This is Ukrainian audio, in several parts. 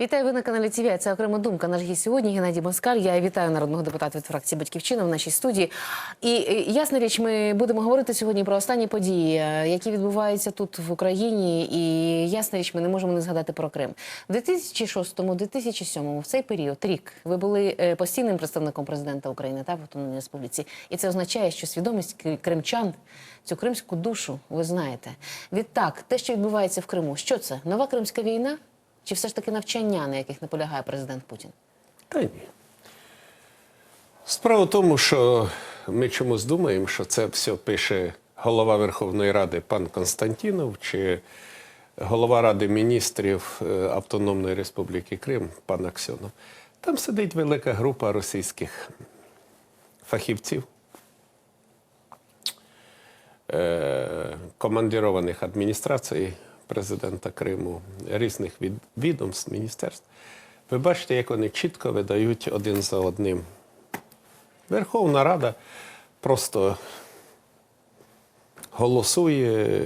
Вітаю ви на каналі ТВ. Це окрема думка. Наш гість сьогодні Геннадій Москаль. Я вітаю народного депутата від фракції Батьківщина в нашій студії. І е, ясна річ, ми будемо говорити сьогодні про останні події, е, які відбуваються тут в Україні. І ясна річ, ми не можемо не згадати про Крим. В 2006-2007 в цей період, рік, ви були е, постійним представником президента України та в Автономній Республіці. І це означає, що свідомість кримчан, цю кримську душу, ви знаєте. Відтак, те, що відбувається в Криму, що це? Нова кримська війна? Чи все ж таки навчання, на яких наполягає президент Путін? Та ні. Справа в тому, що ми чомусь думаємо, що це все пише голова Верховної Ради пан Константінов чи голова Ради міністрів е, Автономної Республіки Крим пан Аксьонов. Там сидить велика група російських фахівців, е, командированих адміністрації президента Криму, різних від, відомств, міністерств. Ви бачите, як вони чітко видають один за одним. Верховна Рада просто голосує, е,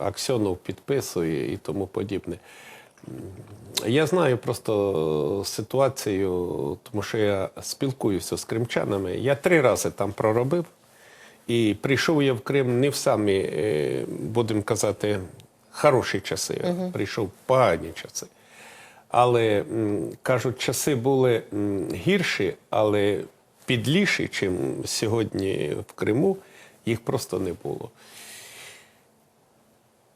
Аксьонов підписує і тому подібне. Я знаю просто ситуацію, тому що я спілкуюся з кримчанами. Я три рази там проробив. І прийшов я в Крим не в самі, е, будемо казати, хороші часи, а прийшов в погані часи. Але кажуть, часи були гірші, але підліші, чим сьогодні в Криму, їх просто не було.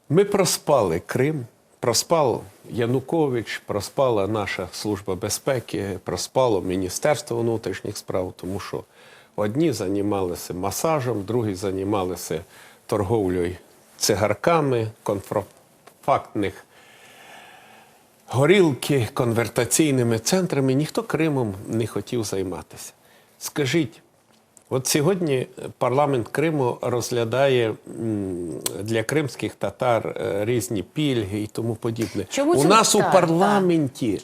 Ми проспали Крим, проспав Янукович, проспала наша служба безпеки, проспало Міністерство внутрішніх справ, тому що одні займалися масажем, другі займалися торговлею цигарками, контрафактних горілки, конвертаційними центрами. Ніхто Кримом не хотів займатися. Скажіть, От сьогодні парламент Криму розглядає для кримських татар е, різні пільги і тому подібне. Чому у нас так, у парламенті так.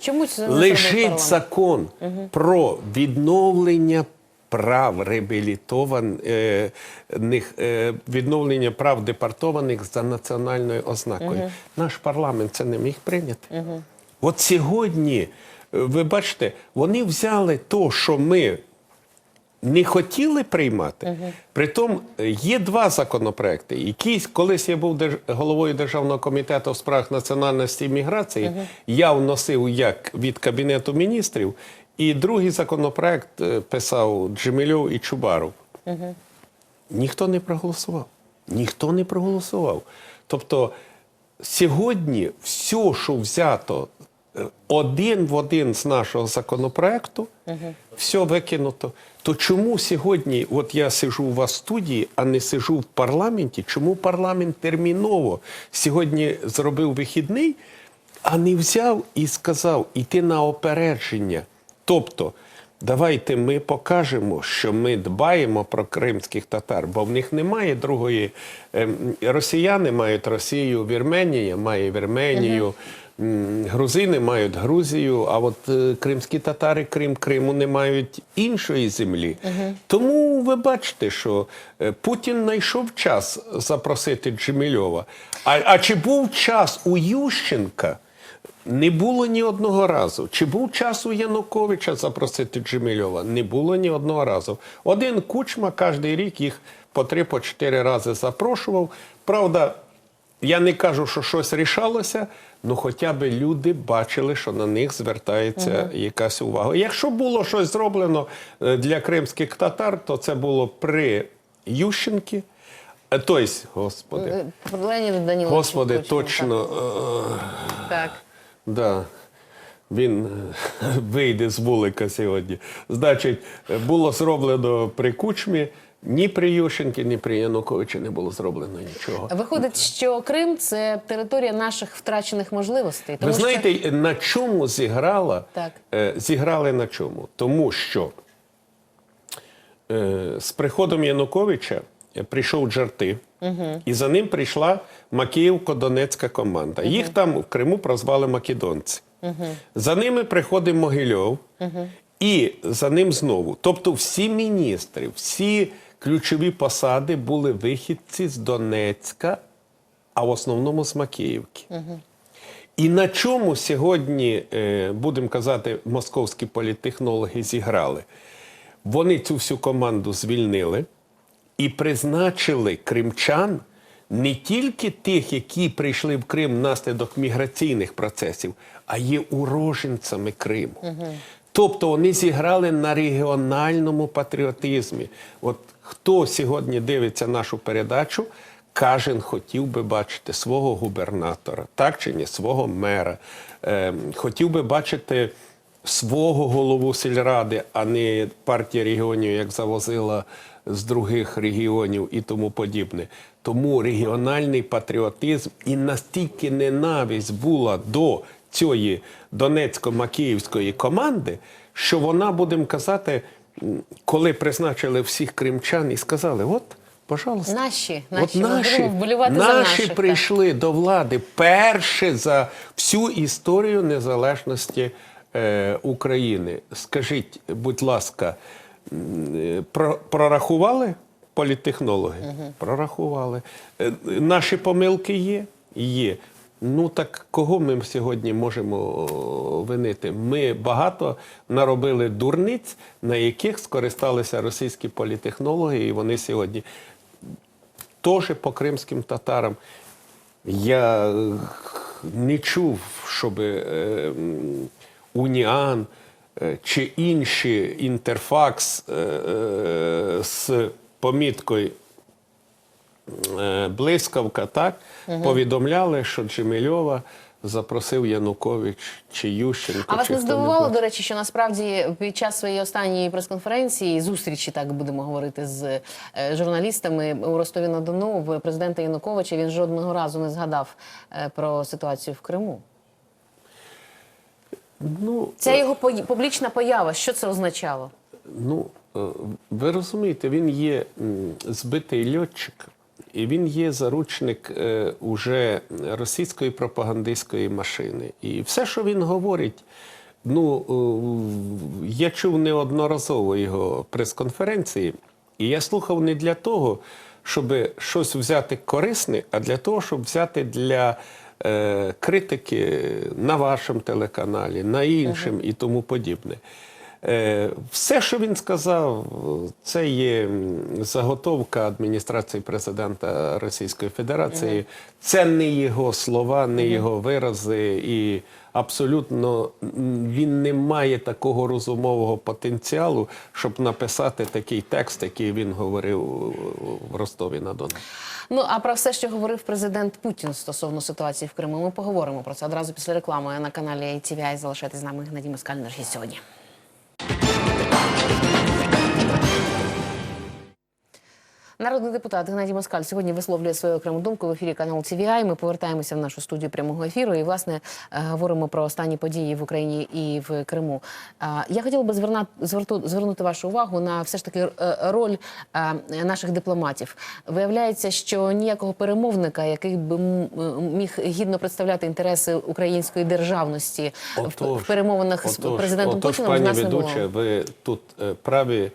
Лежить парламент? закон про відновлення прав реабілітованих, е, відновлення прав депортованих за національною ознакою. Наш парламент це не міг прийняти. От сьогодні, е, ви бачите, вони взяли то, що ми не хотіли приймати. Притом е, є два законопроекти. Якісь, колись я був держ... головою Державного комітету в справах національності і міграції, я вносив як від Кабінету міністрів, і другий законопроект е, писав Джемільов і Чубаров. Ніхто не проголосував. Ніхто не проголосував. Тобто сьогодні все, що взято е, один в один з нашого законопроекту, все викинуто. То чому сьогодні, от я сижу у вас в студії, а не сижу в парламенті? Чому парламент терміново сьогодні зробив вихідний, а не взяв і сказав іти на опередження? Тобто, давайте ми покажемо, що ми дбаємо про кримських татар, бо в них немає другої. ем, Росіяни мають Росію, Вірменія має Вірменію. Грузини мають Грузію, а от е, кримські татари, Крим Криму не мають іншої землі. Тому ви бачите, що е, Путін знайшов час запросити Джемільова. А, а чи був час у Ющенка? Не було ні одного разу. Чи був час у Януковича запросити Джемільова? Не було ні одного разу. Один кучма кожен рік їх по три, по чотири рази запрошував. Правда, я не кажу, що щось рішалося, але хоча б люди бачили, що на них звертається якась увага. Якщо було щось зроблено е, для кримських татар, то це було при Ющенки. Е, Тобто, господи, Е, господи, точно. Так. Да. Він е, вийде з вулика сьогодні. Значить, було зроблено при Кучмі, ні при Ющенки, ні при Януковичі не було зроблено нічого. Виходить, що Крим це територія наших втрачених можливостей. Ви Тому що- знаєте, на чому зіграла? Так. Е, Зіграли на чому? Тому що е, з приходом Януковича прийшов Джарти, і за ним прийшла Макіївко-Донецька команда. Їх там в Криму прозвали македонці. За ними приходить Могильов, і за ним знову. Тобто всі міністри, всі ключові посади були вихідці з Донецька, а в основному з Макіївки. І на чому сьогодні, е, будемо казати, московські політтехнологи зіграли? Вони цю всю команду звільнили і призначили кримчан не тільки тих, які прийшли в Крим внаслідок міграційних процесів, а є уроженцями Криму. Тобто вони зіграли на регіональному патріотизмі. От хто сьогодні дивиться нашу передачу, кожен хотів би бачити свого губернатора, так чи ні, свого мера, е, хотів би бачити свого голову сільради, а не партія регіонів, як завозила з других регіонів і тому подібне. Тому регіональний патріотизм і настільки ненависть була до цієї донецько-макіївської команди, що вона, будемо казати, коли призначили всіх кримчан і сказали: от, пожалуйста, Наші, От наші, наші, за наші наших, так. прийшли до влади перше за всю історію незалежності е, України. Скажіть, будь ласка, прорахували політтехнологи? Прорахували. Е, Наші помилки є? Є. Ну так кого ми сьогодні можемо винити? Ми багато наробили дурниць, на яких скористалися російські політехнологи, і вони сьогодні теж по кримським татарам. Я е, не чув, щоб е, Уніан чи інші інтерфакс е, е, з поміткою е, блискавка, так, повідомляли, що Джемельова запросив Янукович чи Ющенко. А вас чи не здивувало, до речі, що насправді під час своєї останньої прес-конференції, зустрічі, так будемо говорити, з е, журналістами у Ростові на Дону в президента Януковича він жодного разу не згадав е, про ситуацію в Криму. Ну, Ця його публічна поява, що це означало? Ну, е, ви розумієте, він є збитий льотчик, і він є заручник е, уже російської пропагандистської машини. І все, що він говорить, ну, е, я чув неодноразово його прес-конференції, і я слухав не для того, щоб щось взяти корисне, а для того, щоб взяти для критики на вашому телеканалі, на іншим і тому подібне. Е, Все, що він сказав, це є заготовка адміністрації президента Російської Федерації. Це не його слова, не його вирази, і абсолютно він не має такого розумового потенціалу, щоб написати такий текст, який він говорив в Ростові на Дону. Ну а про все, що говорив президент Путін стосовно ситуації в Криму, ми поговоримо про це одразу після реклами на каналі ITVI. Залишайтесь з нами Геннадій Москаль, наш сьогодні. Народний депутат Геннадій Москаль сьогодні висловлює свою окрему думку в ефірі каналу TVI. Ми повертаємося в нашу студію прямого ефіру і власне е, говоримо про останні події в Україні і в Криму. Е, Я хотіла би зверту- звернути вашу увагу на все ж таки е, роль наших дипломатів. Виявляється, що ніякого перемовника, який би міг гідно представляти інтереси української державності в- в перемовинах з президентом отож, Путіним, в пані нас не було. ви тут праві.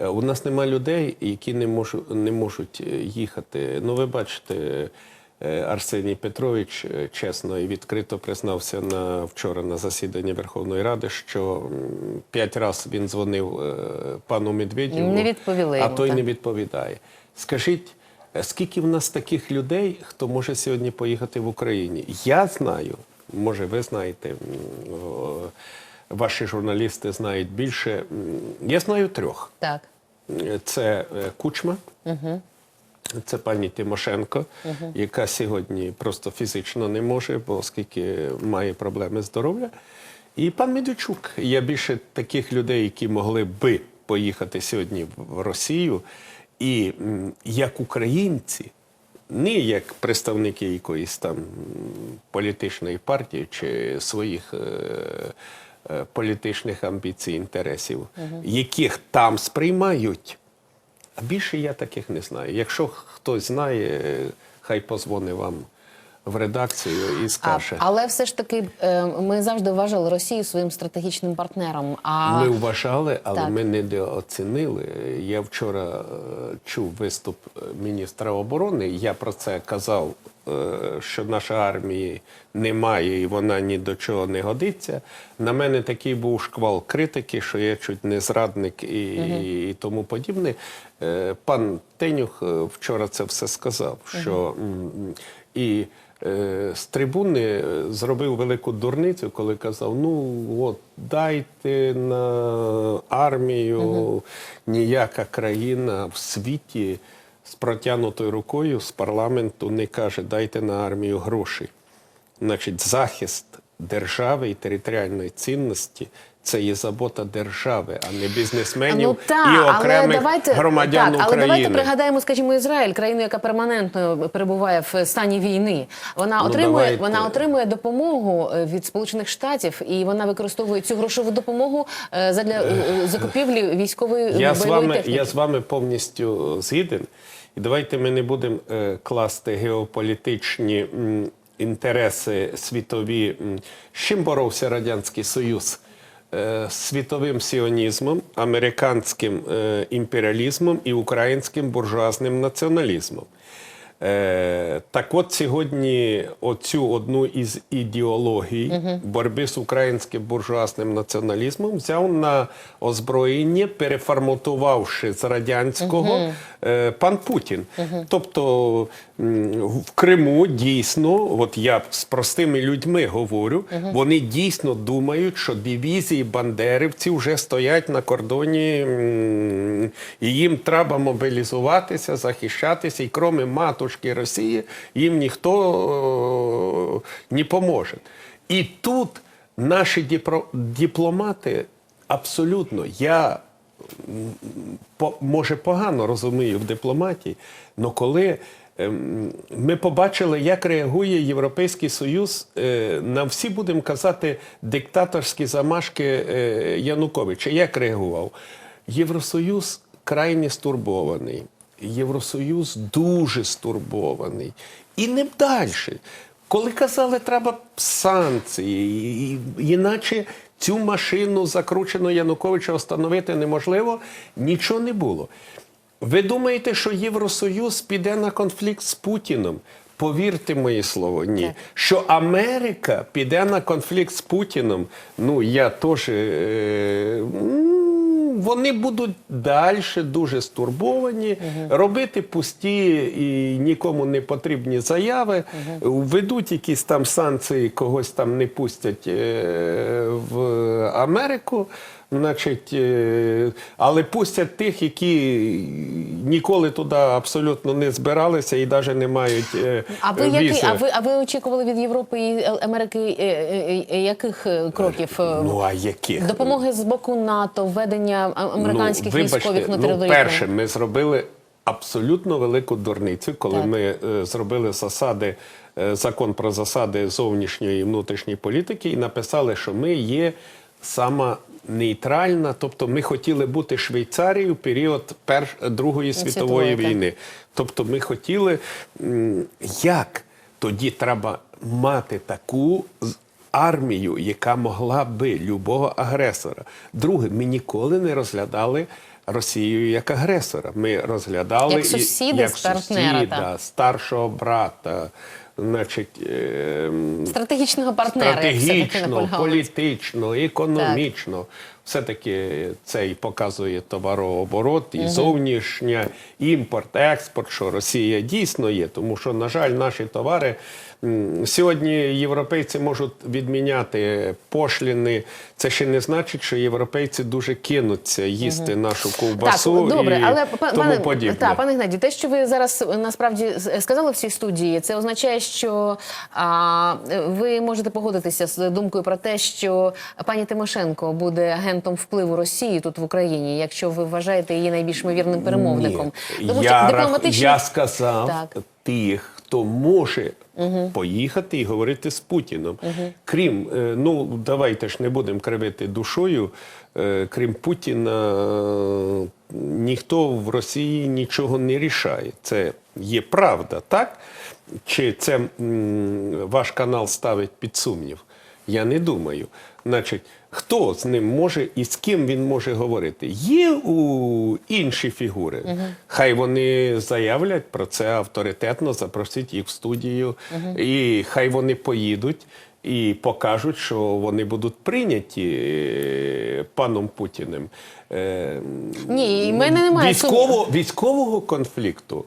Е, У нас нема людей, які не можуть, не можуть е, їхати. Ну, ви бачите, е, Арсеній Петрович чесно і відкрито признався на вчора на засіданні Верховної Ради, що п'ять разів він дзвонив пану Медведєву, Не відповіли а той так. не відповідає. Скажіть, скільки в нас таких людей, хто може сьогодні поїхати в Україні? Я знаю, може, ви знаєте, о, ваші журналісти знають більше. Я знаю трьох. Так. Це е, Кучма. Це пані Тимошенко, яка сьогодні просто фізично не може, бо оскільки має проблеми здоров'я. І пан Медведчук. Є більше таких людей, які могли би поїхати сьогодні в Росію. І як українці, не як представники якоїсь там політичної партії чи своїх е, політичних амбіцій, інтересів, яких там сприймають. А більше я таких не знаю. Якщо хтось знає, е, хай позвони вам в редакцію і А, скаже. але все ж таки е, ми завжди вважали Росію своїм стратегічним партнером. А Ми вважали, але Так. ми недооцінили. Я вчора е, чув виступ е, міністра оборони. Я про це казав е, що наша армії немає і вона ні до чого не годиться. На мене такий був шквал критики, що я чуть не зрадник і, і тому подібне. Е, Пан Тенюх е, вчора це все сказав. Що м, і е, з трибуни е, зробив велику дурницю, коли казав: ну от дайте на армію ніяка країна в світі з протягнутою рукою з парламенту не каже дайте на армію гроші. Значить, захист держави і територіальної цінності це є забота держави, а не бізнесменів ну так, і але давайте громадян так, але України. давайте пригадаємо, скажімо, Ізраїль, країну, яка перманентно перебуває в стані війни. Вона Ну, отримує давайте. вона отримує допомогу е, від Сполучених Штатів, і вона використовує цю грошову допомогу е, задля е, закупівлі військової Я бойової з вами, техніки. я з вами повністю згіден. І давайте ми не будемо класти геополітичні інтереси світові. З чим боровся Радянський Союз? Е, світовим сіонізмом, американським е, імперіалізмом і українським буржуазним націоналізмом. Е, так от сьогодні оцю одну із ідеологій боротьби з українським буржуазним націоналізмом взяв на озброєння, переформатувавши з радянського е, пан Путін. Тобто в Криму дійсно, от я з простими людьми говорю, вони дійсно думають, що дивізії бандерівців вже стоять на кордоні, і їм треба мобілізуватися, захищатися, і кроме матушки Росії їм ніхто е, не поможе. І тут наші дипломати абсолютно я може погано розумію в дипломатії, але коли ем, ми побачили, як реагує Європейський Союз е, на всі, будемо казати, диктаторські замашки е, Януковича. Як реагував? Євросоюз крайне стурбований. Євросоюз дуже стурбований. І не далі. Коли казали, треба санкції, іначе цю машину закручену Януковича встановити неможливо, нічого не було. Ви думаєте, що Євросоюз піде на конфлікт з Путіном? Повірте моє слово, ні. Що Америка піде на конфлікт з Путіном, ну я теж. Е, вони будуть далі дуже стурбовані, робити пусті і нікому не потрібні заяви, введуть якісь там санкції, когось там не пустять е, в Америку. Значить, е, але пустять тих, які ніколи туди абсолютно не збиралися і навіть не мають е, А ви який, візи. а ви а ви очікували від Європи і Америки е, яких кроків? Ну а яких? Допомоги з боку НАТО, введення американських ну, військових на ну, перше, ми зробили абсолютно велику дурницю, коли Так. ми е, зробили засади, закон про засади зовнішньої і внутрішньої політики і написали, що ми є сама нейтральна, тобто ми хотіли бути Швейцарією в період перш, Другої світової Світової, війни. Тобто ми хотіли, як тоді треба мати таку армію, яка могла би любого агресора. Друге, ми ніколи не розглядали Росію як агресора. Ми розглядали Як сусіди, як з партнера, сусіда, старшого брата. Значить, ем, Стратегічного партнера, стратегічно, політично, економічно. Все-таки це і показує товарооборот, і зовнішня імпорт, експорт, що Росія дійсно є. Тому що, на жаль, наші товари сьогодні європейці можуть відміняти пошліни. Це ще не значить, що європейці дуже кинуться їсти нашу ковбасу Так, добре, і але тому пане, подібне. та, пане Гнаді, те, що ви зараз е, насправді сказали в цій студії, це означає, що а, ви можете погодитися з думкою про те, що пані Тимошенко буде агентом впливу Росії тут в Україні, якщо ви вважаєте її найбільш ймовірним перемовником. Ні. Тому я, що дипломатичні я сказав Так. тих, хто може поїхати і говорити з Путіном. Крім, е, ну давайте ж не будемо кривити душою. е, Крім Путіна, ніхто в Росії нічого не рішає. Це є правда, так? Чи це ваш канал ставить під сумнів? Я не думаю. Значить, хто з ним може і з ким він може говорити? Є у інші фігури. Хай вони заявлять про це авторитетно, запросіть їх в студію, і хай вони поїдуть і покажуть, що вони будуть прийняті е, паном Путіним. Е, Ні, і мене немає Військово, військового конфлікту.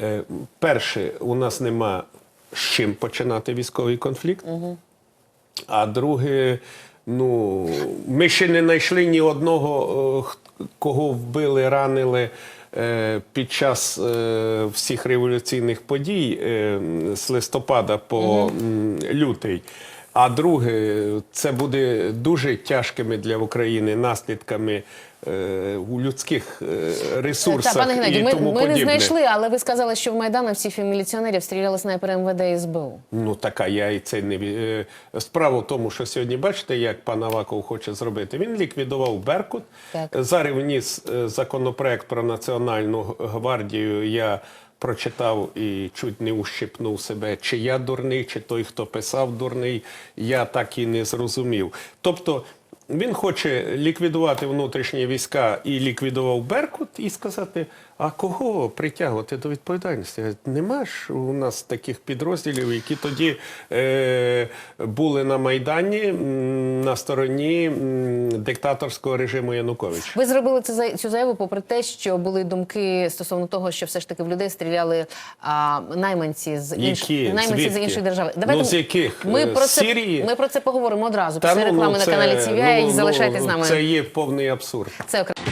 е, Перше, у нас нема з чим починати військовий конфлікт. А друге, ну, ми ще не знайшли ні одного, е, кого вбили, ранили е, під час е, всіх революційних подій з листопада по лютий. А друге, це буде дуже тяжкими для України наслідками у людських е, ресурсах Та, пане Геннадію, і ми, тому ми не знайшли, але ви сказали, що в майдановців і міліціонерів стріляли снайпери МВД і СБУ. Ну така я і це не е, справа в тому, що сьогодні бачите, як пан Аваков хоче зробити. Він ліквідував Беркут. Так. Зараз вніс е, законопроект про національну гвардію. Я прочитав і чуть не ущипнув себе, чи я дурний, чи той, хто писав дурний. Я так і не зрозумів. Тобто. Він хоче ліквідувати внутрішні війська і ліквідував Беркут, і сказати: а кого притягувати до відповідальності? Нема ж у нас таких підрозділів, які тоді е, були на Майдані на стороні диктаторського режиму Януковича. Ви зробили це цю заяву, попри те, що були думки стосовно того, що все ж таки в людей стріляли а, найманці з інших найманці з інших держав. Ну, з яких? Ми Е, про це Сирії? ми про це поговоримо одразу. Та Після ну, ну, реклами на каналі TVI. ну, Залишайтесь ну, з нами. Це є повний абсурд. Це окремо.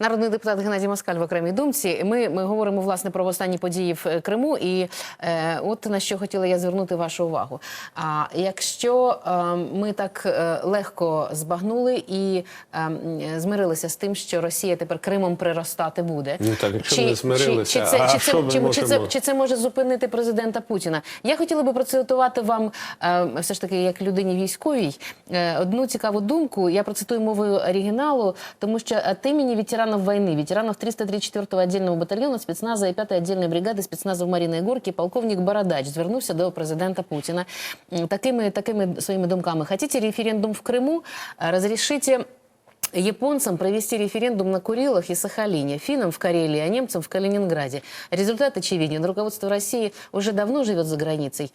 Народний депутат Геннадій Москаль в окремій думці. Ми, ми говоримо власне про останні події в е, Криму, і е, от на що хотіла я звернути вашу увагу. А якщо е, ми так е, легко збагнули і е, змирилися з тим, що Росія тепер Кримом приростати буде, Ну, так, якщо ми змирилися, чи, чи, це, а чи, це, ми чи, чи, це, чи це може зупинити президента Путіна? Я хотіла би процитувати вам е, все ж таки як людині військовій е, одну цікаву думку. Я процитую мовою оригіналу, тому що от имени ветеранов войны, ветеранов 334-го отдельного батальйону спецназа і 5-ї отдельної бригади спецназу в Маріної Горки, полковник Бородач звернувся до президента Путіна такими, такими своїми думками. Хотите референдум в Криму? Э, Разрешите Японцам провести референдум на Курилах и Сахалине, финнам в Карелии, а немцам в Калининграде. Результат очевиден. Руководство России уже давно живет за границей.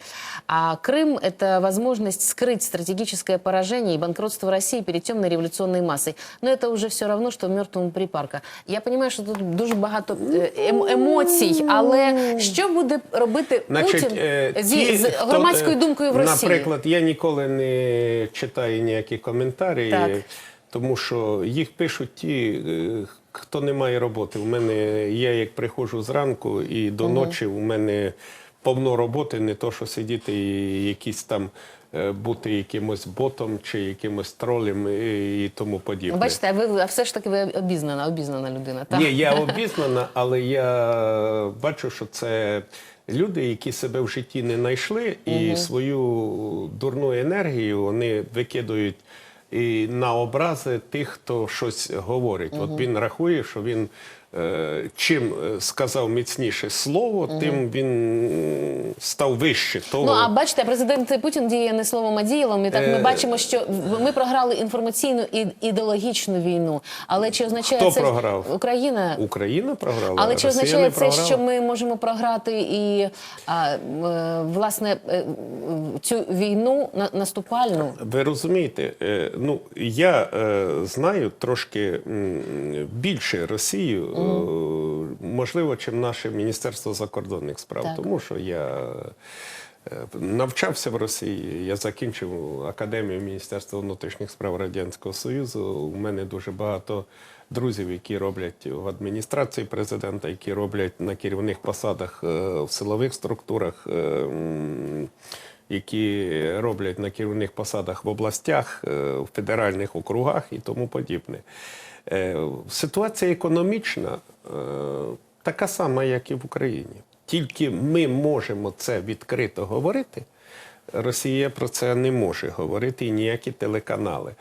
А Крым – это возможность скрыть стратегическое поражение и банкротство России перед темной революционной массой. Но это уже все равно, что мертвому припарка. Я понимаю, що тут дуже багато е, ем- емоцій, але що буде робити Путін е, зі, ті, з хто, громадською е, думкою в Росії? Наприклад, я ніколи не читаю ніякі коментарі, Так. тому що їх пишуть ті, е, хто не має роботи. У мене я як приходжу зранку і до ночі у мене повно роботи, не то, що сидіти і якісь там. е, Бути якимось ботом чи якимось тролем і, і тому подібне. Бачите, а ви а все ж таки ви обізнана, обізнана людина. Так? Ні, я обізнана, але я бачу, що це люди, які себе в житті не знайшли, і свою дурну енергію вони викидують і на образи тих, хто щось говорить. От він рахує, що він. Е, Чим е, сказав міцніше слово, тим він став вище того. Ну а бачите, президент Путін діє не словом, а ділом. І так ми Е, бачимо, що ми програли інформаційну і ідеологічну війну. Але чи означає Хто це програв? Україна? Україна програла, Але чи Росія означає це, що ми можемо програти і а, власне цю війну на- наступальну? Ви розумієте, ну я знаю трошки більше Росію, можливо, чим наше Міністерство закордонних справ, Так. тому що я. е, Навчався в Росії, я закінчив академію Міністерства внутрішніх справ Радянського Союзу. У мене дуже багато друзів, які роблять в адміністрації президента, які роблять на керівних посадах е, в силових структурах. е, які роблять на керівних посадах в областях, е, в федеральних округах і тому подібне. Е, Ситуація економічна е, така сама, як і в Україні. Тільки ми можемо це відкрито говорити. Росія про це не може говорити і ніякі телеканали.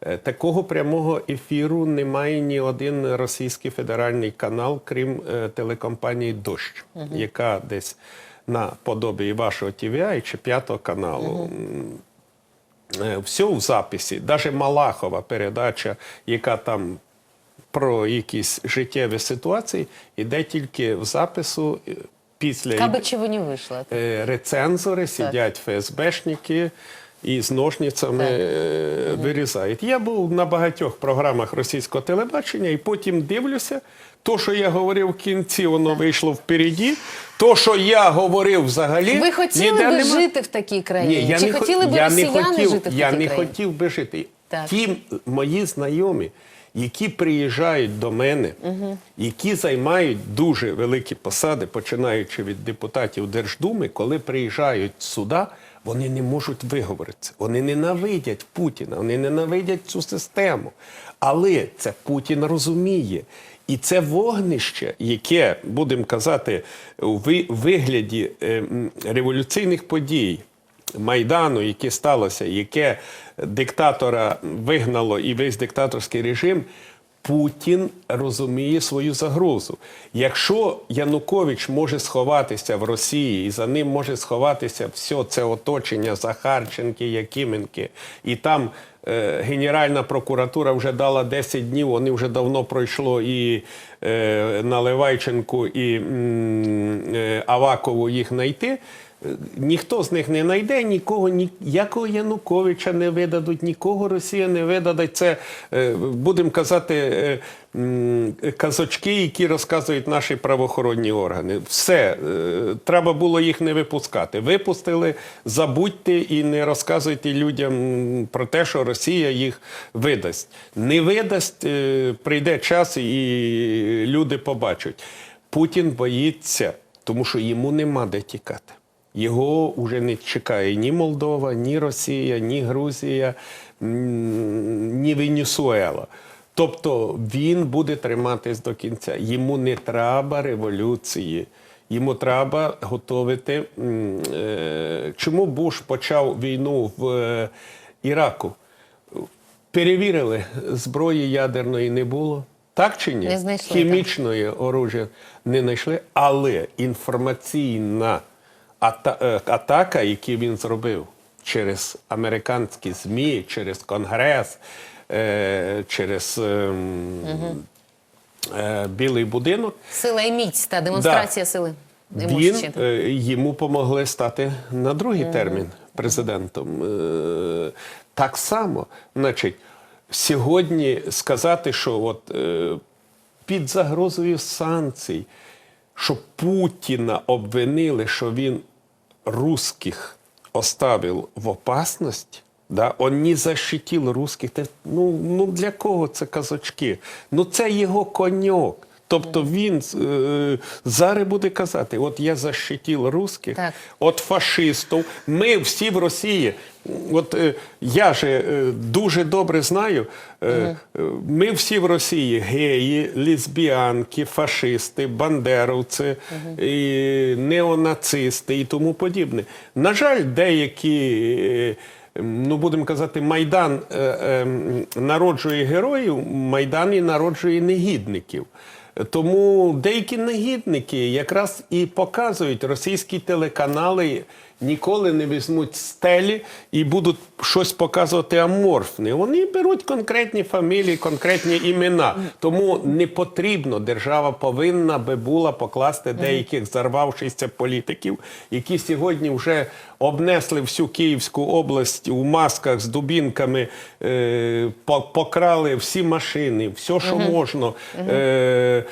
Е, Такого прямого ефіру немає ні один російський федеральний канал, крім телекомпанії Дощ, яка десь на подобі вашого TVI чи п'ятого каналу. Е, Все в записі, навіть Малахова передача, яка там про якісь життєві ситуації, іде тільки в запису е, після бы чего не вышло. е, рецензори, сидять ФСБшники і з ножницями Так. е, вирізають. Я був на багатьох програмах російського телебачення і потім дивлюся, то, що я говорив в кінці, воно вийшло впереді. То, що я говорив взагалі, Ви хотіли би нема. жити в такій країні? Ні, я Чи не, хо- хотіли би росіяни хотів, жити в я не країні? хотів би жити. Так. Ті мої знайомі, які приїжджають до мене, які займають дуже великі посади, починаючи від депутатів Держдуми, коли приїжджають сюди, вони не можуть виговоритися. Вони ненавидять Путіна, вони ненавидять цю систему. Але це Путін розуміє. І це вогнище, яке, будемо казати, у вигляді е, революційних подій, Майдану, яке сталося, яке диктатора вигнало і весь диктаторський режим, Путін розуміє свою загрозу. Якщо Янукович може сховатися в Росії, і за ним може сховатися все це оточення Захарченки, Якименки, і там е, Генеральна прокуратура вже дала 10 днів, вони вже давно пройшло і е, Наливайченку, і е, Авакову їх знайти. Ніхто з них не знайде, нікого, ніякого Януковича не видадуть, нікого Росія не видадуть. Це, е, будемо казати, е, казочки, які розказують наші правоохоронні органи. Все, е, треба було їх не випускати. Випустили, забудьте і не розказуйте людям про те, що Росія їх видасть. Не видасть, прийде час і люди побачать. Путін боїться, тому що йому нема де тікати. Його вже не чекає ні Молдова, ні Росія, ні Грузія, ні Венесуела. Тобто він буде триматись до кінця. Йому не треба революції. Йому треба готувати. е, Чому Буш почав війну в е, Іраку? Перевірили, зброї ядерної не було. Так чи ні? Не знайшли, Хімічної оружия не знайшли, але інформаційна атака, яку він зробив через американські ЗМІ, через Конгрес, е, через е, Білий будинок, Сила і міць та демонстрація сили. він, е, йому помогли стати на другий термін президентом. Е, Так само, значить, сьогодні сказати, що от е, під загрозою санкцій, що Путіна обвинили, що він русських оставил в опасність. Да, он не защитил русських. Ну, ну для кого це казочки? Ну це його коньок. Тобто він е, зараз буде казати: от я защитив русських, от фашистів. Ми всі в Росії. От е, я же е, дуже добре знаю. Е, е, Ми всі в Росії геї, лесбіянки, фашисти, бандеровці, і неонацисти і тому подібне. На жаль, деякі. е, Ну, будемо казати, Майдан е, е, народжує героїв, Майдан і народжує негідників. Тому деякі негідники якраз і показують російські телеканали. Ніколи не візьмуть стелі і будуть щось показувати аморфне. Вони беруть конкретні фамілії, конкретні імена. Тому не потрібно, держава повинна би була покласти деяких зарвавшихся політиків, які сьогодні вже обнесли всю Київську область у масках з дубінками, е, покрали всі машини, все, що можна, е,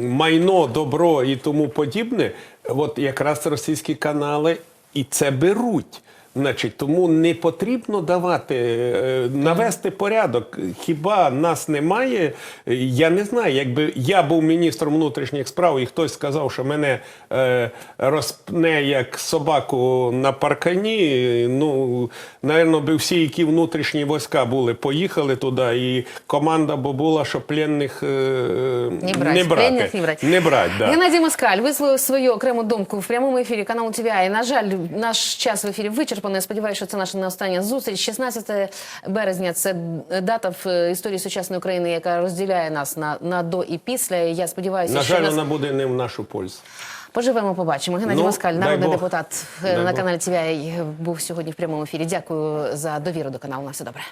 майно, добро і тому подібне. От якраз російські канали і це беруть. Значить, тому не потрібно давати е, навести порядок. Хіба нас немає? Е, Я не знаю, якби я був міністром внутрішніх справ, і хтось сказав, що мене е, розпне як собаку на паркані. е, Ну, напевно, би всі, які внутрішні війська були, поїхали туди, і команда б була, що пленних е, Не брать, не брати. пленних не брать. Не брать, да. Геннадій Москаль висловив свою окрему думку в прямому ефірі каналу ТВА. І, на жаль, наш час в ефірі вичерпаний. Я сподіваюся, що це наша не остання зустріч. 16 березня це дата в е, історії сучасної України, яка розділяє нас на, на до і після. Я сподіваюся, На що жаль, нас... вона буде не в нашу пользу. Поживемо, побачимо. Геннадій Ну, Москаль, народний Бог. депутат е, Дай на каналі TVI, був сьогодні в прямому ефірі. Дякую за довіру до каналу. На все добре.